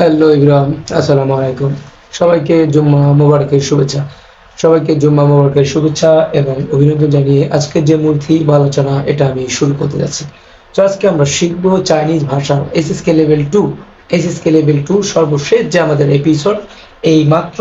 Hello Ibrahim, আসসালামু আলাইকুম। সবাইকে জুম্মা মোবারকের শুভেচ্ছা। সবাইকে জুম্মা মোবারকের শুভেচ্ছা এবং অভিনন্দন জানিয়ে আজকে যে থিম বা আলোচনা, এটা আমি শুরু করতে যাচ্ছি। তো আজকে আমরা শিখব চাইনিজ ভাষা HSK level two HSK level two সর্বশেষ যে আমাদের এপিসোড এই মাত্র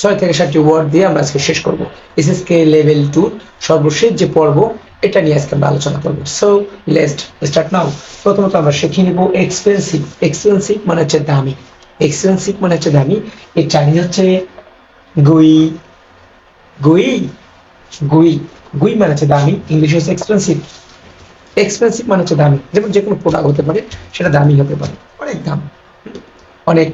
ছয় থেকে সাতটি ওয়ার্ড দিয়ে আমরা আজকে শেষ করব। এসএসকে লেভেল টু সর্বশেষ যে পর্ব এটা নিয়ে আজকে আমরা আলোচনা করব। সো লেস্ট স্টার্ট নাও প্রথমত আমরা শিখে নিব এক্সপেন্সিভ এক্সপেন্সিভ মানে হচ্ছে দামি। এক্সপেন্সিভ মানে হচ্ছে দামি। এই চাইনিজ হচ্ছে গুই। গুই? গুই। গুই মানে হচ্ছে দামি। ইংলিশ হচ্ছে এক্সপেন্সিভ এক্সপেন্সিভ মানে হচ্ছে দামি। যেমন যে কোনো প্রোডাক্ট হতে পারে, সেটা দামি হতে পারে। অনেক দাম। অনেক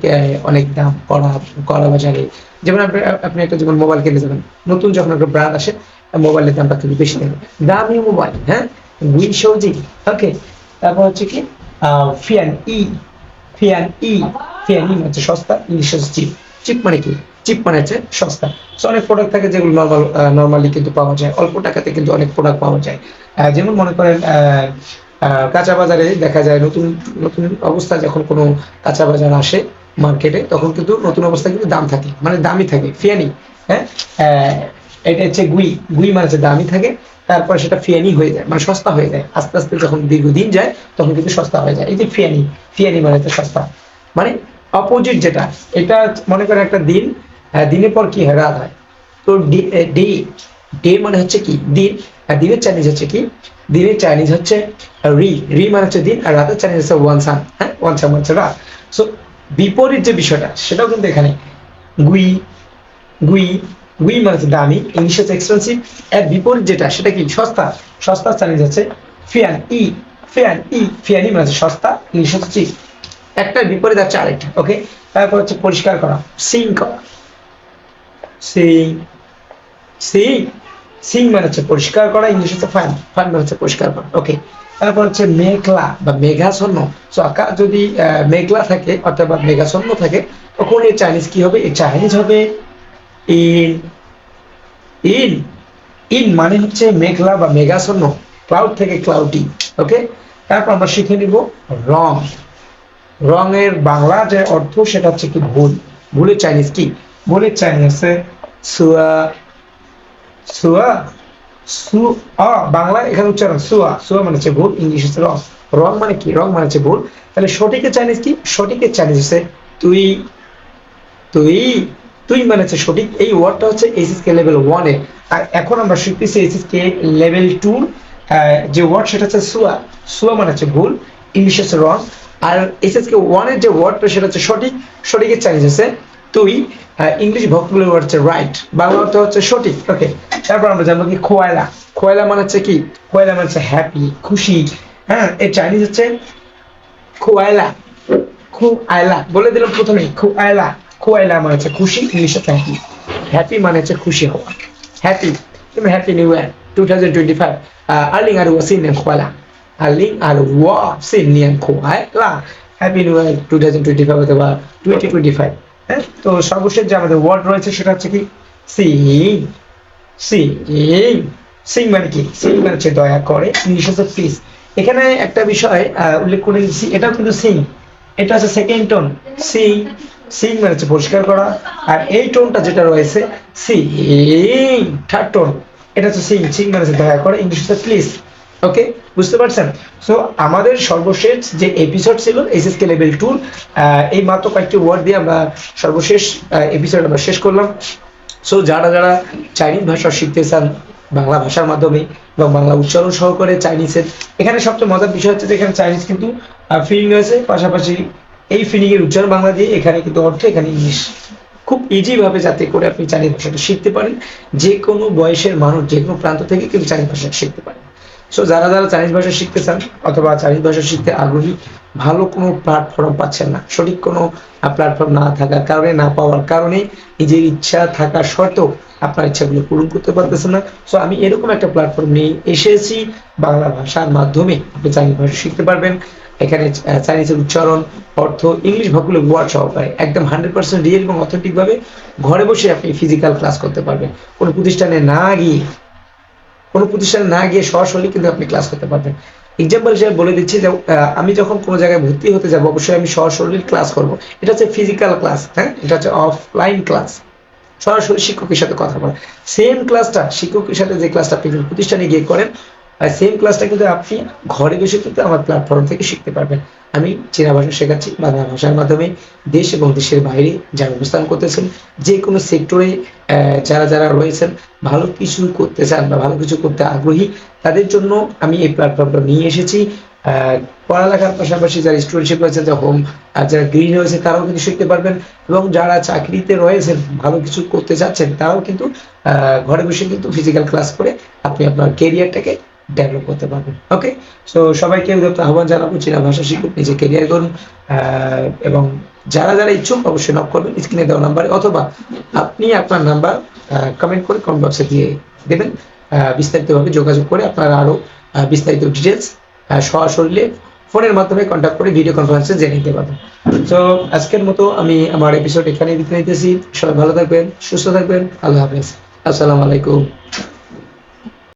অনেক দাম কড়া কড়া বাজারে। যেমন আপনি আপনি একটা যেমন মোবাইল কিনে যাবেন, নতুন যখন একটা ব্র্যান্ড আসে মোবাইলের দামটা কিন্তু বেশি থাকে দামি মোবাইল হ্যাঁ? গুই সৌজি ওকে তারপর হচ্ছে কি? ফিয়ান ই ফিয়ান ই ফিয়ান ই হচ্ছে সস্তা ইংলিশ হচ্ছে চিপ চিপ মানে কি? চিপ মানে হচ্ছে সস্তা। সো অনেক প্রোডাক্ট থাকে যেগুলো নর্মাল নর্মালি কিন্তু পাওয়া যায়। অল্প টাকাতে কিন্তু অনেক প্রোডাক্ট পাওয়া যায়। যেমন মনে করেন কাঁচা বাজারে দেখা যায় নতুন নতুন অবস্থা যখন কোনো কাঁচা বাজার আসে মার্কেটে তখন কিন্তু নতুন অবস্থায় কিন্তু দাম থাকে। মানে দামই থাকে ফিয়ানি হ্যাঁ? আহ, এটা হচ্ছে গুই গুই মানে হচ্ছে দামি থাকে তারপর সেটা ফিয়ানি হয়ে যায় মানে সস্তা হয়ে যায়। আস্তে আস্তে যখন দীর্ঘদিন যায় তখন কিন্তু সস্তা হয়ে যায়। এই যে ফিয়ানি ফিয়ানি মানে হচ্ছে সস্তা। মানে অপোজিট যেটা এটা মনে করেন একটা দিন আহ, দিনের পর কি হয়? রাত হয়। তো ডে ডে মানে হচ্ছে কি? দিন আর দিনের চাইনিজ হচ্ছে কি? দিনের চাইনিজ হচ্ছে রি রি মানে হচ্ছে দিন আর রাতের চাইনিজ হচ্ছে ওয়ান সান হ্যাঁ ওয়ান সান হচ্ছে রাত। সো বিপরীত যে বিষয়টা সেটাও কিন্তু এখানে। গুই গুই গুই মানে দামি ইংলিশ হচ্ছে এক্সপেন্সিভ এর বিপরীত যেটা, সেটা কি? সস্তা। সস্তা চাইনিজ হচ্ছে ফিয়ান ই ফিয়ান ই ফিয়ানি মানে সস্তা ইংলিশ হচ্ছে চিপ একটা বিপরীত আছে আরেকটা ওকে তারপর হচ্ছে পরিষ্কার করা সিং করা। সিং সিং সিং মানে হচ্ছে পরিষ্কার করা ইংলিশ হচ্ছে ফাইন ফাইন মানে হচ্ছে পরিষ্কার করা ওকে তারপর হচ্ছে মেঘলা বা মেঘাচ্ছন্ন। সো আকাশ যদি মেঘলা থাকে, অথবা মেঘাচ্ছন্ন থাকে, তখন এই চাইনিজ কি হবে? এই চাইনিজ হবে ইন ইন ইন মানে হচ্ছে মেঘলা বা মেঘাচ্ছন্ন ক্লাউড থেকে ক্লাউডি ওকে তারপর আমরা শিখে নিব রং। রঙের বাংলা যে অর্থ, সেটা হচ্ছে কি ভুল? ভুলের চাইনিজ কি? ভুলের চাইনিজ হচ্ছে সুয়া সুয়া, সু আ বাংলা এখানে উচ্চারণ সুয়া। সুয়া মানে হচ্ছে ভুল, ইংলিশ হচ্ছে রং। রং মানে কি? রং মানে হচ্ছে ভুল। তাহলে সঠিকের চাইনিজ কি? সঠিকের চাইনিজ হচ্ছে তুই তুই তুই মানে হচ্ছে সঠিক? এই ওয়ার্ডটা হচ্ছে এইচএস কে লেভেল ওয়ানে আর এখন আমরা শিখতেছি এইচএস কে লেভেল টু যে ওয়ার্ড সেটা হচ্ছে সুয়া। সুয়া মানে হচ্ছে ভুল ইংলিশ হচ্ছে রং আর এইচএস কে ওয়ানের যে ওয়ার্ডটা সেটা হচ্ছে সঠিক সঠিকের চাইনিজ হচ্ছে তুই ইংলিশ ভক্তগুলোর ওয়ার্ড হচ্ছে রাইট বাংলা অর্থ হচ্ছে সঠিক। ওকে তারপর আমরা জানব কি খোয়ালা খোয়ালা মানে হচ্ছে কি? খোয়ালা মানে হচ্ছে হ্যাপি খুশি। হ্যাঁ এর চাইনিজ হচ্ছে খোয়ালা খুব আয়লা বলে দিলাম প্রথমেই খুব আয়লা খুয়াইলা মানে হচ্ছে খুশি ইংলিশ হচ্ছে হ্যাপি হ্যাপি মানে হচ্ছে খুশি হওয়া। হ্যাপি তুমি happy new year two thousand twenty five আর ওয়াসিন খোয়ালা। আর ওয়াসিন নিয়ান খোয়াইলা happy new year two thousand অথবা টোয়েন্টি হ্যাঁ তো সর্বশেষ যে আমাদের ওয়ার্ড রয়েছে সেটা হচ্ছে কি? সিং সিং সিং মানে কি? সিং মানে হচ্ছে দয়া করে। ইংলিশ হচ্ছে প্লিজ এখানে একটা বিষয় উল্লেখ করে দিচ্ছি এটাও কিন্তু সিং এটা হচ্ছে সেকেন্ড টোন সিং সিং মানে হচ্ছে পরিষ্কার করা। আর এই টোনটা যেটা রয়েছে, সিং থার্ড টোন, এটা হচ্ছে সিং। সিং মানে হচ্ছে দয়া করে ইংলিশ হচ্ছে প্লিজ ওকে বুঝতে পারছেন? সো আমাদের সর্বশেষ যে এপিসোড ছিল এসএস কে লেভেল টু এই মাত্র কয়েকটি ওয়ার্ড দিয়ে আমরা সর্বশেষ এপিসোড আমরা শেষ করলাম। সো যারা যারা চাইনিজ ভাষা শিখতে চান, বাংলা ভাষার মাধ্যমে এবং বাংলা উচ্চারণ সহকারে চাইনিজের এখানে সবচেয়ে মজার বিষয় হচ্ছে যে এখানে চাইনিজ কিন্তু ফিলিং রয়েছে। পাশাপাশি এই ফিলিং এর উচ্চারণ বাংলা দিয়ে এখানে কিন্তু অর্থ এখানে ইংলিশ খুব ইজি ভাবে যাতে করে আপনি চাইনিজ ভাষাটা শিখতে পারেন। যে কোনো বয়সের মানুষ, যে কোনো প্রান্ত থেকে কিন্তু চাইনিজ ভাষা শিখতে পারেন। সো যারা যারা চাইনিজ ভাষা শিখতে চান অথবা চাইনিজ ভাষা শিখতে আগ্রহী ভালো কোনো প্ল্যাটফর্ম পাচ্ছেন না। সঠিক কোনো প্ল্যাটফর্ম না থাকার কারণে, না পাওয়ার কারণে নিজের ইচ্ছা থাকা সত্ত্বেও আপনার ইচ্ছাগুলো পূরণ করতে পারতেছেন না। সো আমি এরকম একটা প্ল্যাটফর্ম নিয়ে এসেছি বাংলা ভাষার মাধ্যমে। আপনি চাইনিজ ভাষা শিখতে পারবেন। এখানে চাইনিজের উচ্চারণ, অর্থ, ইংলিশ ভাগগুলো ওয়ার্ড সহকারে একদম হান্ড্রেড পার্সেন্ট রিয়েল এবং অথেন্টিক ভাবে ঘরে বসে আপনি ফিজিক্যাল ক্লাস করতে পারবেন। কোনো প্রতিষ্ঠানে না গিয়ে, কোনো প্রতিষ্ঠানে না গিয়ে সরাসরি কিন্তু আপনি ক্লাস করতে পারবেন। এক্সাম্পল হিসেবে বলে দিচ্ছি যে আমি যখন কোনো জায়গায় ভর্তি হতে যাব, অবশ্যই আমি সরাসরি ক্লাস করব। এটা হচ্ছে ফিজিক্যাল ক্লাস হ্যাঁ? এটা হচ্ছে অফলাইন ক্লাস সরাসরি শিক্ষকের সাথে কথা বলা। সেম ক্লাসটা শিক্ষকের সাথে যে ক্লাসটা আপনি প্রতিষ্ঠানে গিয়ে করেন সেম ক্লাসটা কিন্তু আপনি ঘরে বসে কিন্তু আমার প্ল্যাটফর্ম থেকে শিখতে পারবেন। আমি চীনা ভাষা শেখাচ্ছি, বাংলা ভাষার মাধ্যমে দেশ এবং দেশের বাইরে যারা অবস্থান করতেছেন যে কোনো সেক্টরে যারা যারা রয়েছেন, ভালো কিছু করতে চান বা ভালো কিছু করতে আগ্রহী, তাদের জন্য আমি এই প্ল্যাটফর্মটা নিয়ে এসেছি। পড়ালেখার পাশাপাশি যারা স্টুডেন্টশিপ রয়েছে যা হোম আর যারা গ্রিন রয়েছে, তারাও কিন্তু শিখতে পারবেন। এবং যারা চাকরিতে রয়েছেন, ভালো কিছু করতে চাচ্ছেন, তারাও কিন্তু ঘরে বসে কিন্তু ফিজিক্যাল ক্লাস করে আপনি আপনার কেরিয়ারটাকে ডেভেলপ করতে পারবেন ওকে সো সবাইকে উদ্যোক্ত আহ্বান জানাব চীনা ভাষা শিখুন নিজে কেরিয়ার করুন এবং যারা যারা ইচ্ছুক অবশ্যই নক করবেন স্ক্রিনে দেওয়া নাম্বারে অথবা আপনি আপনার নাম্বার কমেন্ট করে কমেন্ট বক্সে দিয়ে দেবেন। বিস্তারিতভাবে যোগাযোগ করে আপনারা আরও আহ, বিস্তারিত ডিটেলস সরাসরি ফোনের মাধ্যমে কন্ট্যাক্ট করে ভিডিও কনফারেন্সে জেনে নিতে পারবেন। তো আজকের মতো আমি আমার এপিসোড এখানে দিতে নিতেছি। সবাই ভালো থাকবেন সুস্থ থাকবেন। আল্লাহ হাফেজ। আসসালামু আলাইকুম।